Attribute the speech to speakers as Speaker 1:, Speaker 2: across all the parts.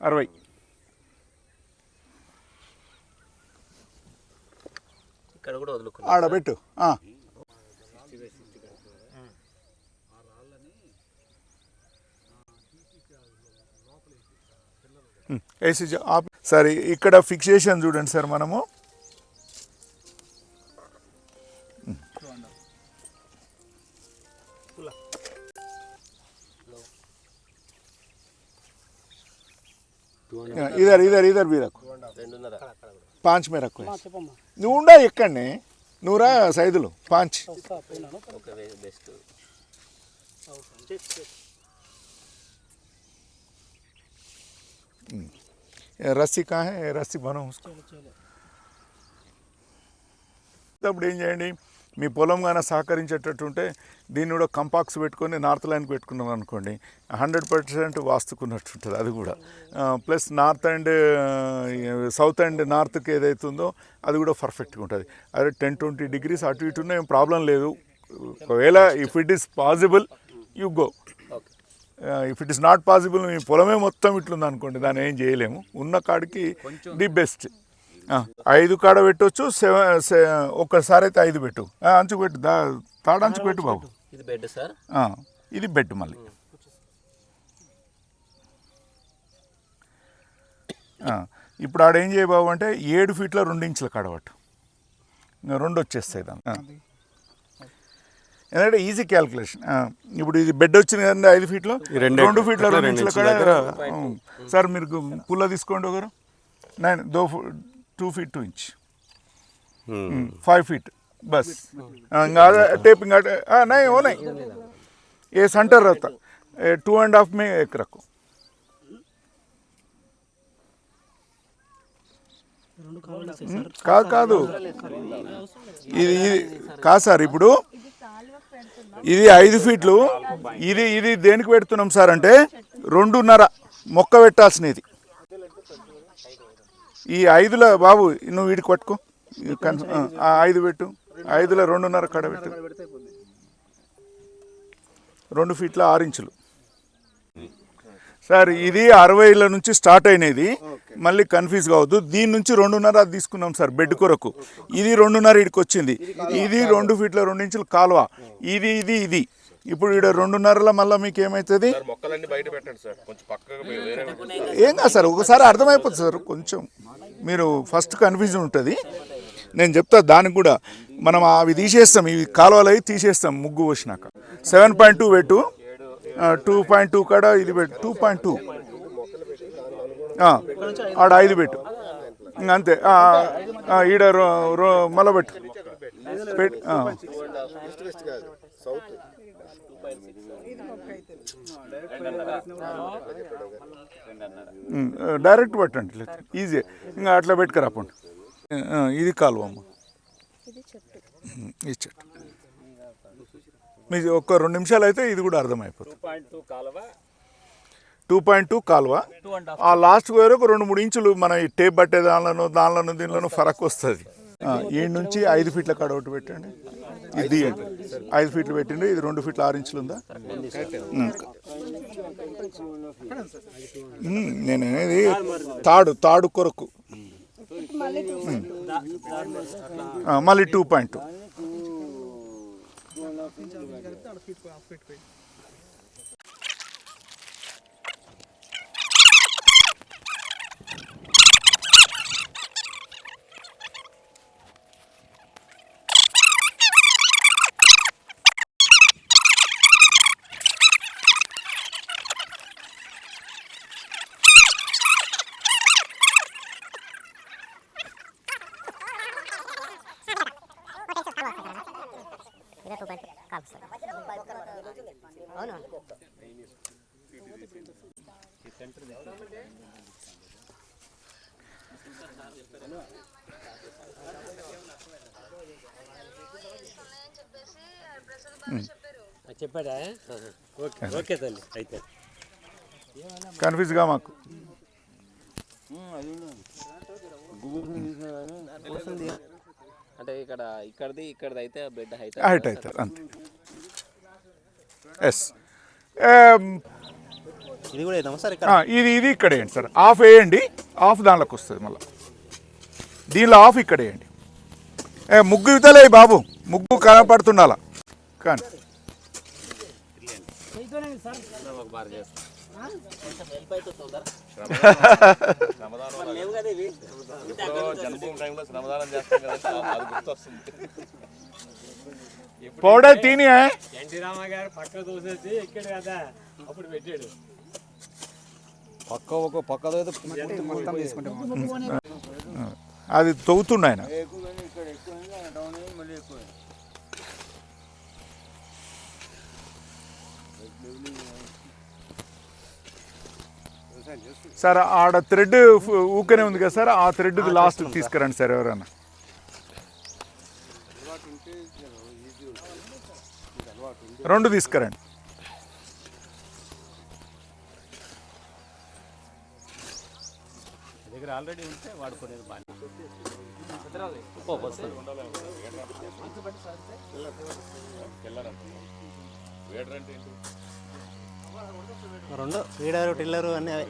Speaker 1: అరవై.
Speaker 2: ఇక్కడ కూడా వదులుకున్నాం.
Speaker 1: ఆడబెట్టు సరే ఇక్కడ ఫిక్సేషన్ చూడండి సార్ మనము. ఇదర్ ఇదర్ ఇదర్
Speaker 2: బీ
Speaker 1: పాంచ్ మే రక్కు నువ్వు ఉండా ఇక్కడనే నూరా సైదులు పాంచ్. రస్సీ కా రస్సీ బనం? ఇప్పుడు ఏం చేయండి? మీ పొలం కానీ సహకరించేటట్టుంటే దీన్ని కూడా కంపాక్స్ పెట్టుకొని నార్త్ లైన్కి పెట్టుకున్నాం అనుకోండి హండ్రెడ్ పర్సెంట్ వాస్తుకున్నట్టుంటుంది అది కూడా. Plus north and south and నార్త్కి ఏదైతుందో అది కూడా పర్ఫెక్ట్గా ఉంటుంది. అదే టెన్ ట్వంటీ డిగ్రీస్ అటు ఇటు ఉన్న ఏం ప్రాబ్లం లేదు. ఒకవేళ if it is possible you
Speaker 2: go.
Speaker 1: If it is not possible మీ పొలమే మొత్తం ఇట్లుంది అనుకోండి దాన్ని ఏం చేయలేము. ఉన్న కాడికి ది బెస్ట్. ఐదు కాడ పెట్టవచ్చు సెవెన్ ఒక్కసారి అయితే ఐదు పెట్టు. ఆ, అంచుకు పెట్టు దా తాడు అంచుకు పెట్టు బాబు.
Speaker 2: ఇది బెడ్ సార్?
Speaker 1: ఆ, ఇది బెడ్ మళ్ళీ. ఆ, ఇప్పుడు ఆడ ఏం చేయ బాబు అంటే ఏడు ఫీట్ల రెండు ఇంచుల కాడబట్టు ఇంకా రెండు వచ్చేస్తాయి దాని. ఎందుకంటే ఈజీ క్యాల్కులేషన్ ఇప్పుడు ఇది బెడ్ వచ్చింది కదండి ఐదు ఫీట్లో
Speaker 3: రెండే-
Speaker 1: ఫీట్ల రెండు ఇంచుల కాడ సార్ మీరు పుల్ల తీసుకోండి ఒకరు. నైన్ దో two feet two inch five feet बस टेपिंग नहीं वो नहीं ये सेंटर रहता टू एंड हाफ में एक रखो కాదు కాదు ఇది ఇది కాదు సార్ ఇప్పుడు ఇది ఐదు ఫీట్లు ఇది ఇది దేనికి పెడుతున్నాం సార్ అంటే రెండున్నర మొక్క పెట్టాల్సినది ఈ ఐదులో బాబు నువ్వు వీడికి పట్టుకో ఆ, ఐదు పెట్టు. ఐదులో రెండున్నర కడ పెట్టు. రెండు ఫీట్ల ఆరు ఇంచులు. సార్ ఇది అరవైల నుంచి స్టార్ట్ అయినది. మళ్ళీ కన్ఫ్యూజ్ కావద్దు. దీని నుంచి రెండున్నర అది తీసుకున్నాం సార్ బెడ్ కొరకు. ఇది రెండున్నర ఇడికి వచ్చింది ఇది రెండు ఫీట్ల రెండు ఇంచులు కాలువ. ఇది ఇది ఇది. ఇప్పుడు ఇక్కడ రెండున్నరలో మళ్ళీ మీకు ఏమవుతుంది
Speaker 3: మొక్కలన్నీ బయట పెట్టండి సార్. కొంచెం పక్కగా వేరే
Speaker 1: ఏం కాదు సార్ ఒకసారి అర్థమైపోతుంది సార్ కొంచెం. మీరు ఫస్ట్ కన్ఫ్యూజన్ ఉంటుంది. నేను చెప్తా దానికి కూడా మనం అవి తీసేస్తాం ఇవి కాలువలు అవి తీసేస్తాం ముగ్గు పోసినాక. సెవెన్ పాయింట్ టూ పెట్టు. టూ పాయింట్ టూ కాడ ఇది పెట్టు. టూ పాయింట్ టూ ఆడ ఐదు పెట్టు. అంతే. ఈడ రో- రో- మళ్ళా పెట్టు. డైరెక్ట్ పెట్టండి లేదు ఈజీ. ఇంకా అట్లా పెట్టుకురా పండు. ఇది కాలువమ్మ ఉమ్, ఇది చెట్టు. మీకు ఒక్క రెండు నిమిషాలు అయితే ఇది కూడా అర్థమైపోతుంది. టూ పాయింట్ టూ కాలువ. ఆ లాస్ట్ వరకు రెండు మూడు ఇంచులు మన ఈ టేప్ పట్టే దానిలోనూ దానిలోనూ దీనిలోనూ ఫరక్ వస్తుంది. ఈ నుంచి ఐదు ఫీట్ల కాడ ఒకటి పెట్టండి. ఇది ఐదు ఫీట్లు పెట్టండి ఇది రెండు ఫీట్ల ఆరు ఇంచులు ఉందా? నేను అనేది తాడు తాడు కొరకు. మళ్ళీ టూ పాయింట్
Speaker 2: చెప్పాడా? ఓకే ఓకే తల్లి అయితే.
Speaker 1: కన్ఫ్యూజ్గా మాకు.
Speaker 2: అంటే ఇక్కడ ఇక్కడది ఇక్కడది అయితే బెడ్ హైట్
Speaker 1: హైట్ అవుతుంది అంతే. ఎస్
Speaker 4: ఇది కూడా వేద్దామా? సార్ ఇక్కడ.
Speaker 1: ఆ, ఇది ఇది ఇక్కడ వేయండి సార్. ఆఫ్ వేయండి ఆఫ్ దానిలోకి వస్తుంది మళ్ళీ. దీనిలో ఆఫ్ ఇక్కడ వేయండి. ఏ ముగ్గు ఇతలే బాబు. ముగ్గు కనపడుతుండాల కానీ.
Speaker 2: ఒక బార్ చేస్తాం
Speaker 3: ఎప్పుడో జన్మభూమి టైంలో శ్రమదానం చేస్తాం కదా అది గుర్తొస్తుంది
Speaker 1: పౌడర్ తిని
Speaker 5: ఎన్టీ రామ గారు పక్క ఎక్కాడు కదా అప్పుడు పెట్టాడు.
Speaker 4: పక్క ఒక పక్క
Speaker 1: అది తవ్వుతుండ ఆయన. సార్ ఆడ థ్రెడ్ ఊకనే ఉంది కదా సార్ ఆ థ్రెడ్ లాస్ట్ తీసుకురండి సార్ ఎవరైనా రెండు తీసుకురండి.
Speaker 5: దగ్గర ఆల్రెడీ ఉంటే వాడుకునేది బాగా
Speaker 4: రెండు. ఫీడరు టిల్లరు అన్నీ అవే.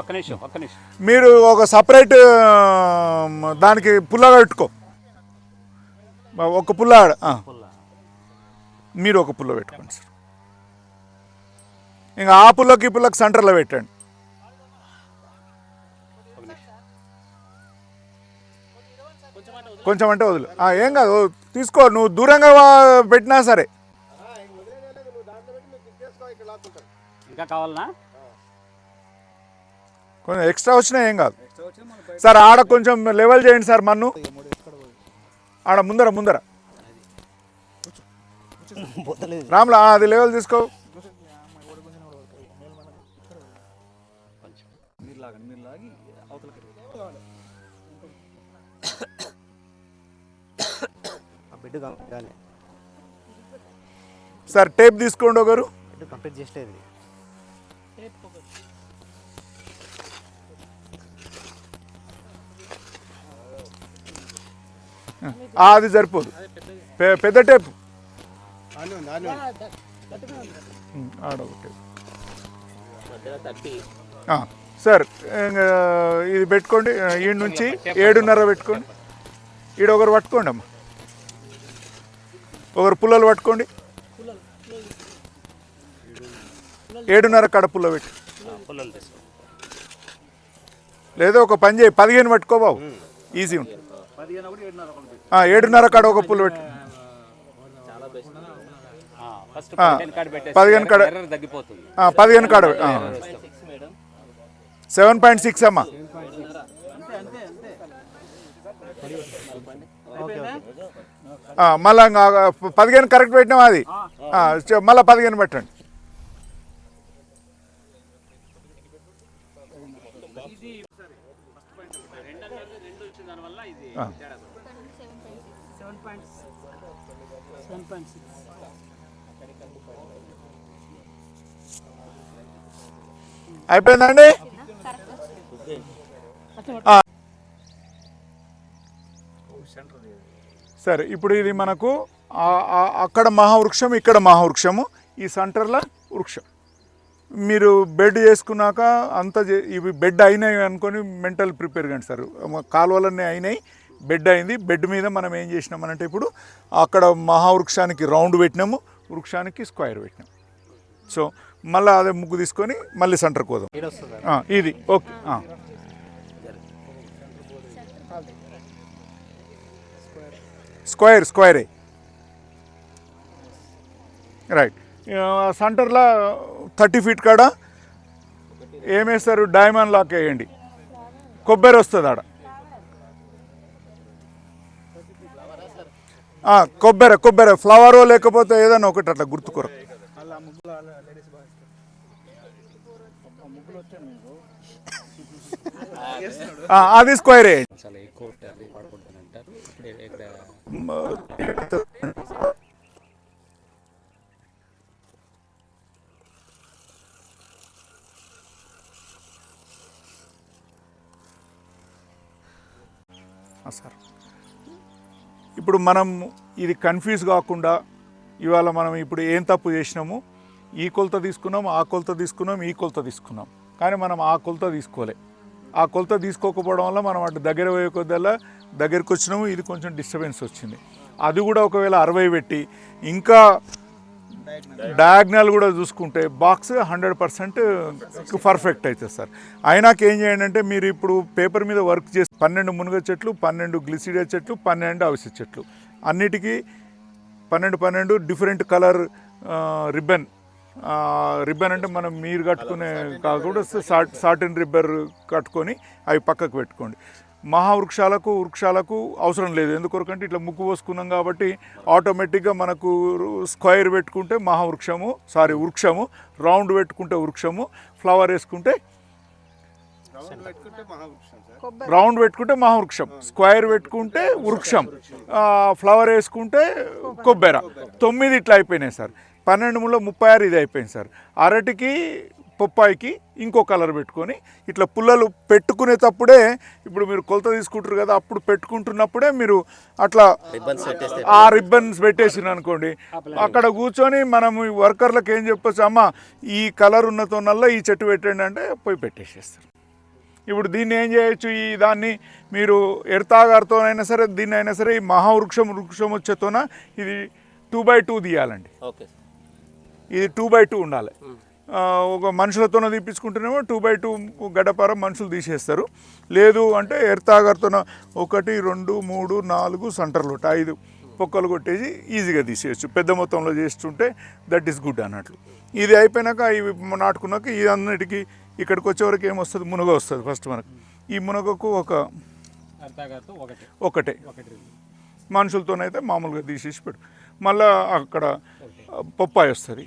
Speaker 5: ఒక్క నిమిషం ఒక్క నిమిషం.
Speaker 1: మీరు ఒక సపరేట్ దానికి పుల్ల పెట్టుకో. ఒక పుల్ల. మీరు ఒక పుల్ల పెట్టుకోండి సార్. ఇంకా ఆ పుల్లకి ఈ పుల్లకి సెంటర్లో పెట్టండి. కొంచెం అంటే వదిలే. ఏం కాదు తీసుకో నువ్వు దూరంగా పెట్టినా సరే.
Speaker 5: ఇంకా కావాలనా?
Speaker 1: కొంచెం ఎక్స్ట్రా వచ్చినా ఏం కాదు. సార్ ఆడ కొంచెం లెవెల్ చేయండి సార్ మన్ను. ఆడ ముందర ముందర. రామ్లా అది లెవెల్ తీసుకో.
Speaker 4: ఆ బిడ్డ
Speaker 1: సార్ టేప్ తీసుకోండి ఒకరు.
Speaker 4: బిడ్డ కంప్లీట్ చేసేది
Speaker 1: అది సరిపోదు. పెద్ద టేప్. ఆడ ఒక టేప్.
Speaker 2: మధ్యలో తట్టి.
Speaker 1: ఆ, సార్ ఇది పెట్టుకోండి. ఈ నుంచి ఏడున్నర పెట్టుకోండి. ఈడ ఒకరు పట్టుకోండి అమ్మా. ఒకరు పుల్లలు పట్టుకోండి. ఏడున్నర కడ పుల్ల పెట్టి. లేదా ఒక పని చేయి పదిహేను పట్టుకో బాబు. ఈజీ ఉంటుంది. ఏడున్నర కాడ ఒక పుల్ల పెట్టి.
Speaker 5: పదిహేను కాడ
Speaker 1: పదిహేను కాడ-
Speaker 5: ఎర్రర్ తగ్గిపోతుంది
Speaker 1: ఆ, పదిహేను కాడ
Speaker 2: six madam
Speaker 1: seven point six అమ్మా. మళ్ళా ఇంకా పదిహేను కరెక్ట్ పెట్టినాం అది? మళ్ళా పదిహేను పెట్టండి. అయిపోయిందండి? సరే ఇప్పుడు ఇది మనకు అక్కడ మహావృక్షం ఇక్కడ మహావృక్షము. ఈ సెంటర్లో వృక్షం. మీరు బెడ్ చేసుకున్నాక అంత ఇవి బెడ్ అయినాయి అనుకొని మెంటల్ ప్రిపేర్ కండి సార్. కాలువలన్నీ అయినాయి బెడ్ అయింది. బెడ్ మీద మనం ఏం చేసినామనంటే ఇప్పుడు అక్కడ మహావృక్షానికి రౌండ్ పెట్టినాము వృక్షానికి స్క్వేర్ పెట్టినాము సో మళ్ళీ అదే ముగ్గు తీసుకొని మళ్ళీ సెంటర్కి పోదాం. ఇది. ఓకే. స్క్వేర్ స్క్వేరే. రైట్ సెంటర్లో థర్టీ ఫీట్ కాడ ఏమేస్తారు డైమండ్ లాక్ వేయండి. కొబ్బరి వస్తుంది ఆడ. కొబ్బరి కొబ్బరి. ఫ్లవరో లేకపోతే ఏదైనా ఒకటి అట్లా గుర్తుకోరు అది స్క్వేర్. వేయండి
Speaker 5: చాలా ఇక్కడ
Speaker 1: సార్. ఇప్పుడు మనం ఇది కన్ఫ్యూజ్ కాకుండా ఇవాళ మనం ఇప్పుడు ఏం తప్పు చేసినాము? ఈ కొలత తీసుకున్నాం ఆ కొలత తీసుకున్నాం ఈ కొలత తీసుకున్నాం. కానీ మనం ఆ కొలత తీసుకోలే. ఆ కొలత తీసుకోకపోవడం వల్ల మనం అటు దగ్గర పోయే కొద్దల్లా దగ్గరికి వచ్చినాము ఇది కొంచెం డిస్టర్బెన్స్ వచ్చింది. అది కూడా ఒకవేళ అరవై పెట్టి ఇంకా డయాగ్నల్ కూడా చూసుకుంటే బాక్స్ హండ్రెడ్ పర్సెంట్ పర్ఫెక్ట్ అవుతుంది సార్. అయినాక ఏం చేయండి అంటే మీరు ఇప్పుడు పేపర్ మీద వర్క్ చేసి పన్నెండు మునగ చెట్లు పన్నెండు గ్లిసిడియా చెట్లు పన్నెండు అవిసె చెట్లు. అన్నిటికీ పన్నెండు పన్నెండు డిఫరెంట్ కలర్ రిబ్బన్ రిబ్బన్ అంటే మనం మీరు కట్టుకునే కాకుండా సాట్ సాటిన్ రిబ్బర్ కట్టుకొని అవి పక్కకు పెట్టుకోండి. మహావృక్షాలకు వృక్షాలకు అవసరం లేదు. ఎందుకొరకంటే ఇట్లా ముక్కు పోసుకున్నాం కాబట్టి ఆటోమేటిక్గా మనకు స్క్వైర్ పెట్టుకుంటే మహావృక్షము సారీ వృక్షము రౌండ్ పెట్టుకుంటే వృక్షము ఫ్లవర్ వేసుకుంటే రౌండ్ పెట్టుకుంటే మహావృక్షం స్క్వైర్ పెట్టుకుంటే వృక్షం ఆ, ఫ్లవర్ వేసుకుంటే కొబ్బెర. తొమ్మిది ఇట్లా అయిపోయినాయి సార్. పన్నెండు ముళ్ళ ముప్పై ఆరు ఇది అయిపోయింది సార్. అరటికి పొప్పాయికి ఇంకో కలర్ పెట్టుకొని ఇట్లా పుల్లలు పెట్టుకునేటప్పుడే ఇప్పుడు మీరు కొలత తీసుకుంటారు కదా అప్పుడు పెట్టుకుంటున్నప్పుడే మీరు అట్లా ఆ రిబ్బన్స్ పెట్టేసిన అనుకోండి. అక్కడ కూర్చొని మనం ఈ వర్కర్లకు ఏం చెప్పొచ్చు అమ్మ ఈ కలర్ ఉన్నతోనల్లా ఈ చెట్టు పెట్టండి అంటే పోయి పెట్టేసేస్తారు. ఇప్పుడు దీన్ని ఏం చేయొచ్చు? ఈ దాన్ని మీరు ఎర్తాగారితోనైనా సరే దీన్ని అయినా సరే ఈ మహావృక్షం వృక్షం వచ్చేతోన ఇది టూ బై టూ తీయాలండి.
Speaker 2: ఓకే
Speaker 1: ఇది టూ బై టూ ఉండాలి. ఒక మనుషులతోనే తీపించుకుంటేనేమో టూ బై టూ గడపార మనుషులు తీసేస్తారు. లేదు అంటే ఎర్తాగారితోన ఒకటి రెండు మూడు నాలుగు సెంటర్లు ఐదు పొక్కలు కొట్టేసి ఈజీగా తీసేయచ్చు. పెద్ద మొత్తంలో చేస్తుంటే దట్ ఈస్ గుడ్ అన్నట్లు. ఇది అయిపోయినాక ఇవి నాటుకున్నాక ఇది అన్నిటికీ ఇక్కడికి వచ్చేవరకు ఏమొస్తుంది? మునగ వస్తుంది ఫస్ట్ మనకు. ఈ మునగకు ఒక
Speaker 5: ఒకటి.
Speaker 1: మనుషులతోనైతే మామూలుగా తీసేసి పెట్టు. మళ్ళా అక్కడ పప్పాయి వస్తుంది.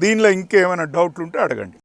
Speaker 1: దీనిలో ఇంకేమైనా డౌట్లు ఉంటే అడగండి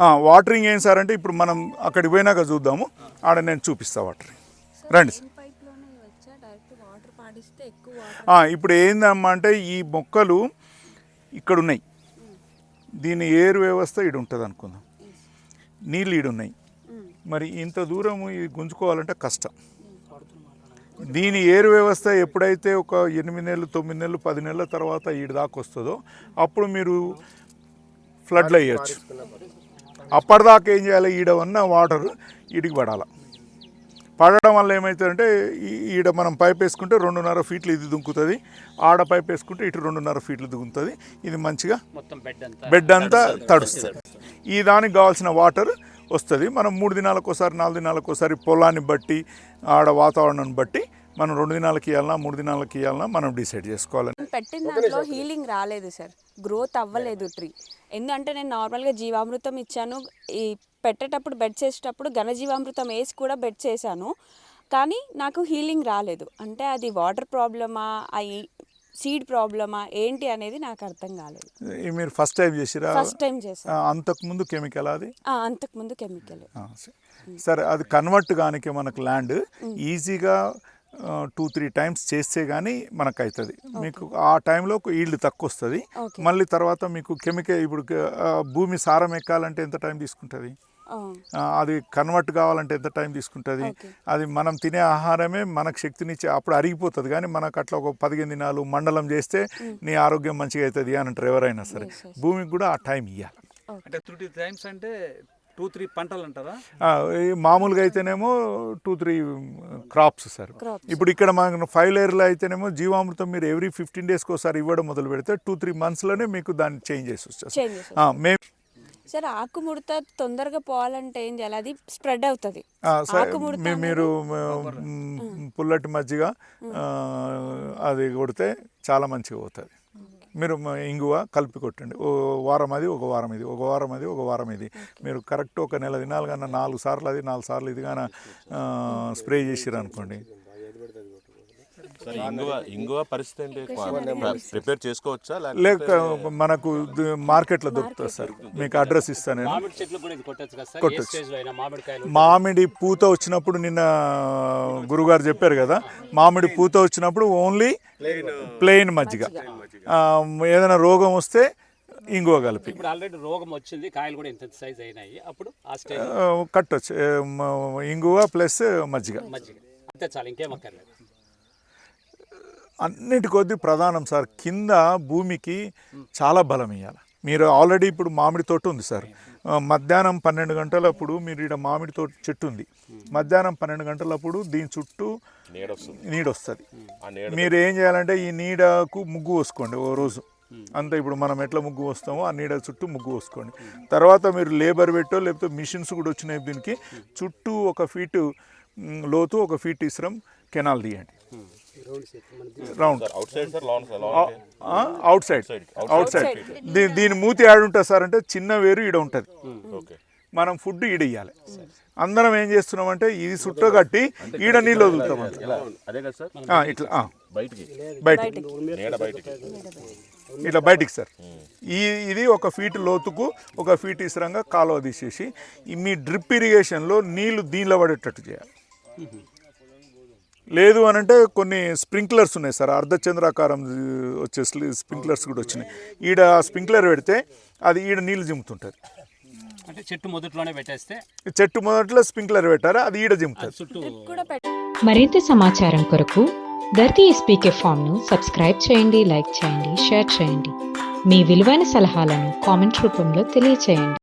Speaker 1: ఆ, వాటరింగ్ ఏం సార్ అంటే ఇప్పుడు మనం అక్కడికి పోయినాక చూద్దాము. ఆడ నేను చూపిస్తా వాటరింగ్. రండి. సార్
Speaker 6: పైప్లోనే వచ్చా? డైరెక్ట్ వాటర్ పాడిస్తే ఎక్కువ వాటర్
Speaker 1: ఆ, ఇప్పుడు ఏందమ్మా అంటే ఈ మొక్కలు ఇక్కడ ఉన్నాయి దీని ఏరు వ్యవస్థ ఇడు ఉంటుంది అనుకుందాం నీళ్ళు ఈడు ఉన్నాయి మరి ఇంత దూరం ఇది గుంజుకోవాలంటే కష్టం. దీని ఏరు వ్యవస్థ ఎప్పుడైతే ఒక ఎనిమిది నెలలు తొమ్మిది నెలలు పది నెలల తర్వాత ఈడు దాకా వస్తుందో అప్పుడు మీరు ఫ్లడ్లు వేయచ్చు అప్పటిదాకా ఏం చేయాలి? ఈడ ఉన్న వాటర్ ఈడికి పడాలి. పడడం వల్ల ఏమవుతుందంటే ఈ- ఈడ మనం పైప్ వేసుకుంటే రెండున్నర ఫీట్లు ఇది దుంకుతుంది. ఆడ పైప్ వేసుకుంటే ఇటు రెండున్నర ఫీట్లు దుంకుతుంది. ఇది మంచిగా
Speaker 5: మొత్తం బెడ్ అంతా
Speaker 1: బెడ్ అంతా తడుస్తుంది. ఈ దానికి కావాల్సిన వాటర్ వస్తుంది. మనం మూడు దినాలకు ఒకసారి నాలుగు దినాలకు ఒకసారి పొలాన్ని బట్టి ఆడ వాతావరణాన్ని బట్టి మనం రెండు దినాలకి ఇవ్వాలన్నా మూడు దినాలకి ఇవ్వాలన్నా మనం డిసైడ్ చేసుకోవాలి.
Speaker 6: పెట్టిన దాంట్లో హీలింగ్ రాలేదు సార్. గ్రోత్ అవ్వలేదు ట్రీ. ఎందుకంటే నేను నార్మల్గా జీవామృతం ఇచ్చాను. ఈ పెట్టేటప్పుడు బెడ్ చేసేటప్పుడు ఘనజీవామృతం వేసి కూడా బెడ్ చేశాను. కానీ నాకు హీలింగ్ రాలేదు. అంటే అది వాటర్ ప్రాబ్లమా సీడ్ ప్రాబ్లమా ఏంటి అనేది నాకు అర్థం కాలేదు.
Speaker 1: మీరు ఫస్ట్ టైం చేసిరా?
Speaker 6: ఫస్ట్ టైం చేశాను
Speaker 1: ఆ, అంతకుముందు కెమికల్ అది?
Speaker 6: ఆ, అంతకుముందు కెమికల్.
Speaker 1: సరే. అది కన్వర్ట్ కానికి మనకు ల్యాండ్ ఈజీగా టూ త్రీ టైమ్స్ చేస్తే కానీ మనకు అవుతుంది మీకు ఆ టైంలో ఈల్డ్ తక్కువ వస్తుంది. మళ్ళీ తర్వాత మీకు కెమికల్ ఇప్పుడు భూమి సారం ఎక్కాలంటే ఎంత టైం తీసుకుంటుంది? అది కన్వర్ట్ కావాలంటే ఎంత టైం తీసుకుంటుంది. అది మనం తినే ఆహారమే మనకు శక్తినిచ్చే అప్పుడు అరిగిపోతుంది. కానీ మనకు అట్లా ఒక పదిహేను దినాలు మండలం చేస్తే నీ ఆరోగ్యం మంచిగా అవుతుంది అని అంటారు ఎవరైనా సరే. భూమికి కూడా ఆ టైం ఇవ్వాలి
Speaker 7: అంటే త్రీ టైమ్స్ అంటే టూ త్రీ పంటలు అంటారా?
Speaker 1: మామూలుగా అయితేనేమో టూ త్రీ క్రాప్స్ సార్. ఇప్పుడు ఇక్కడ మనకు ఫైవ్ లేయర్లో అయితేనేమో జీవామృతం మీరు ఎవ్రీ ఫిఫ్టీన్ డేస్కి ఒకసారి ఇవ్వడం మొదలు పెడితే టూ త్రీ మంత్స్లోనే మీకు దాన్ని చేంజ్ చేసి వచ్చేస్తుంది
Speaker 6: చేంజ్
Speaker 1: మేము
Speaker 6: సార్ ఆకు ముడత తొందరగా పోవాలంటే ఏం చేయాలి? అది స్ప్రెడ్ అవుతుంది.
Speaker 1: మీరు పుల్లటి మజ్జిగ ఆ, అది కొడితే చాలా మంచిగా పోతుంది. మీరు ఇంగువ కలిపి కొట్టండి. ఓ వారం అది ఒక వారం ఇది ఒక వారం అది ఒక వారం ఇది. మీరు కరెక్ట్ ఒక నెల దినాలు కన్నా నాలుగు సార్లు అది నాలుగు సార్లు ఇది కానీ స్ప్రే చేసిరు అనుకోండి.
Speaker 3: సరే ఇంగువ ఇంగువ పరిస్థితి ఏంటి ప్రిపేర్ చేసుకోవచ్చా?
Speaker 1: లేక మనకు మార్కెట్లో దొరుకుతుంది సార్. మీకు అడ్రస్ ఇస్తాను
Speaker 5: కొట్టచ్చు
Speaker 1: కొట్టొచ్చు. మామిడి పూత వచ్చినప్పుడు నిన్న గురుగారు చెప్పారు కదా మామిడి పూత వచ్చినప్పుడు ఓన్లీ ప్లెయిన్. మజ్జిగ. ఆ, ఏదైనా రోగం వస్తే ఇంగువ కలిపి.
Speaker 5: ఇప్పుడు ఆల్రెడీ రోగం వచ్చింది కాయలు కూడా ఇంత సైజ్ అయినాయి. అప్పుడు ఆ
Speaker 1: కట్టొచ్చు. ఇంగువ ప్లస్ మజ్జిగ.
Speaker 5: మజ్జిగ. అంతే చాలు ఇంకేం అక్కర్లేదు.
Speaker 1: అన్నిటి కొద్ది ప్రధానం సార్. కింద భూమికి చాలా బలం ఇవ్వాలి మీరు ఆల్రెడీ ఇప్పుడు మామిడి తోట ఉంది సార్. మధ్యాహ్నం పన్నెండు గంటలప్పుడు మీరు ఇక్కడ మామిడి తోట చెట్టు ఉంది. మధ్యాహ్నం పన్నెండు గంటలప్పుడు దీని చుట్టూ
Speaker 3: నీడొస్తుంది.
Speaker 1: నీడ వస్తుంది మీరు ఏం చేయాలంటే ఈ నీడకు ముగ్గు పోసుకోండి ఓ రోజు. అంతే ఇప్పుడు మనం ఎట్లా ముగ్గు వస్తామో ఆ నీడ చుట్టూ ముగ్గు పోసుకోండి. తర్వాత మీరు లేబర్ పెట్టో లేకపోతే మిషన్స్ కూడా వచ్చినాయి దీనికి. చుట్టూ ఒక ఫీటు లోతు ఒక ఫీట్ ఇసరం కెనాల్ తీయండి. Round
Speaker 3: outside
Speaker 1: outside outside దీని దీని మూతి ఆడు ఉంటుంది సార్ అంటే చిన్న వేరు ఈడ ఉంటుంది.
Speaker 3: ఓకే
Speaker 1: మనం ఫుడ్ ఈడ ఇయ్యాలి అందరం ఏం చేస్తున్నామంటే ఇది చుట్ట కట్టి ఈడ నీళ్ళు వదులుతాం అంతే.
Speaker 3: అదే కదా సార్
Speaker 1: ఆ, ఇట్లా
Speaker 3: బయటికి.
Speaker 1: ఇట్లా బయటికి సార్ ఈ ఇది ఒక ఫీట్ లోతుకు ఒక ఫీట్ ఇసరంగా కాలువ తీసేసి ఈ మీ డ్రిప్ ఇరిగేషన్లో నీళ్ళు దీనిలో పడేటట్టు చేయాలి. లేదు అని అంటే కొన్ని స్ప్రింక్లర్స్ ఉన్నాయి సార్. అర్ధచంద్రాకారం వచ్చే స్ప్రింక్లర్స్ కూడా వచ్చినాయి. ఈడ స్ప్రింక్లర్ పెడితే అది ఈడ నీళ్ళు జిమ్ముతుంటుంది.
Speaker 5: అంటే చెట్టు మొదట్లోనే పెట్టేస్తే
Speaker 1: చెట్టు మొదట్లో స్ప్రింక్లర్ పెట్టారు? అది ఈడ జిమ్ముతుంది.
Speaker 8: మరింత సమాచారం కొరకు ధర్తీ ఎస్పీకే ఫామ్ను సబ్స్క్రైబ్ చేయండి లైక్ చేయండి షేర్ చేయండి. మీ విలువైన సలహాలను కామెంట్ రూపంలో తెలియచేయండి.